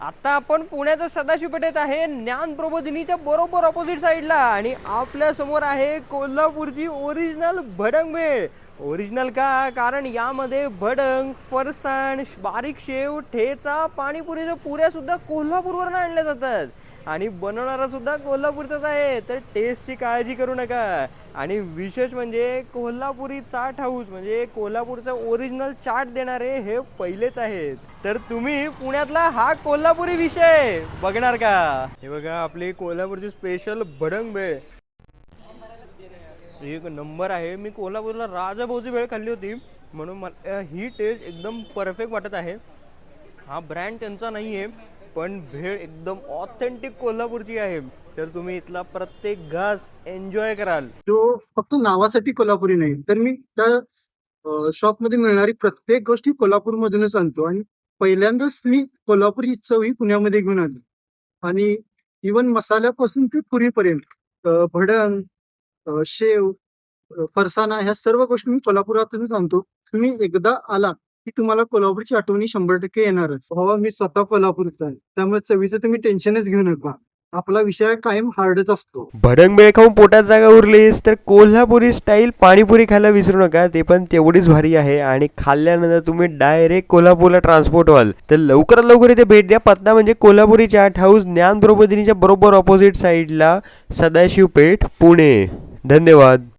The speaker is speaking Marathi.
आता आपण पुण्याच्या सदाशिव पेठेत आहे. ज्ञान प्रबोधिनीच्या बरोबर ऑपोजिट साईडला आणि आपल्यासमोर आहे कोल्हापूरची ओरिजिनल भडंगमेळ. ओरिजिनल का? कारण यामध्ये भडंग फरसाण बारीक शेव ठेचा पाणीपुरीच्या पुऱ्या सुद्धा कोल्हापूरवरून आणल्या जातात. आणि बनवणारा सुद्धा कोल्हापूरचाच आहे. तर टेस्टची काळजी करू नका. आणि विशेष म्हणजे कोल्हापुरी चाट हाऊस म्हणजे कोल्हापूरचं ओरिजिनल चाट देणारे हे पहिलेच आहेत. तर तुम्ही पुण्यातला हा कोल्हापुरी विषय बघणार का? हे बघा आपली कोल्हापूरची स्पेशल भडंग भेळ. एक नंबर आहे. मी कोल्हापूरला राजाभाऊची वेळ खाल्ली होती म्हणून मला ही टेस्ट एकदम परफेक्ट वाटत आहे. हा ब्रँड त्यांचा नाही आहे पण भेळ एकदम ऑथेंटिक कोल्हापूरची आहे. तर तुम्ही इथला प्रत्येक घास एन्जॉय कराल. तो फक्त नावासाठी कोल्हापुरी नाही तर मी त्या शॉपमध्ये मिळणारी प्रत्येक गोष्टी कोल्हापूरमधूनच आणतो. आणि पहिल्यांदाच मी कोल्हापुरी चव ही पुण्यामध्ये घेऊन आली. आणि इवन मसाल्यापासून ते पुरीपर्यंत अ, भडंग शेव फरसाना फरसाणा ह्या सर्व गोष्टी मी कोल्हापुरातूनच आणतो. तुम्ही एकदा आला की तुम्हाला कोल्हापूरची आठवणी शंभर टक्के येणारच. भावा मी स्वतः कोल्हापूरचा आहे. त्यामुळे चवीचं तुम्ही टेन्शनच घेऊ नका. आपला विषय कायम हार्डच असतो. भडंगबेळ खाऊन पोटात जागा उरलीस तर कोल्हापुरी स्टाईल पाणीपुरी खायला विसरू नका. ते पण तेवढीच भारी आहे आणि खाल्ल्यानंतर तुम्ही डायरेक्ट कोल्हापूरला ट्रान्सपोर्ट व्हाल. तर लवकरात लवकर इथे भेट द्या. पत्ता म्हणजे कोल्हापुरी चाट हाऊस ज्ञान प्रबोधिनीच्या बरोबर ऑपोजिट साईडला सदाशिव पेठ पुणे. धन्यवाद.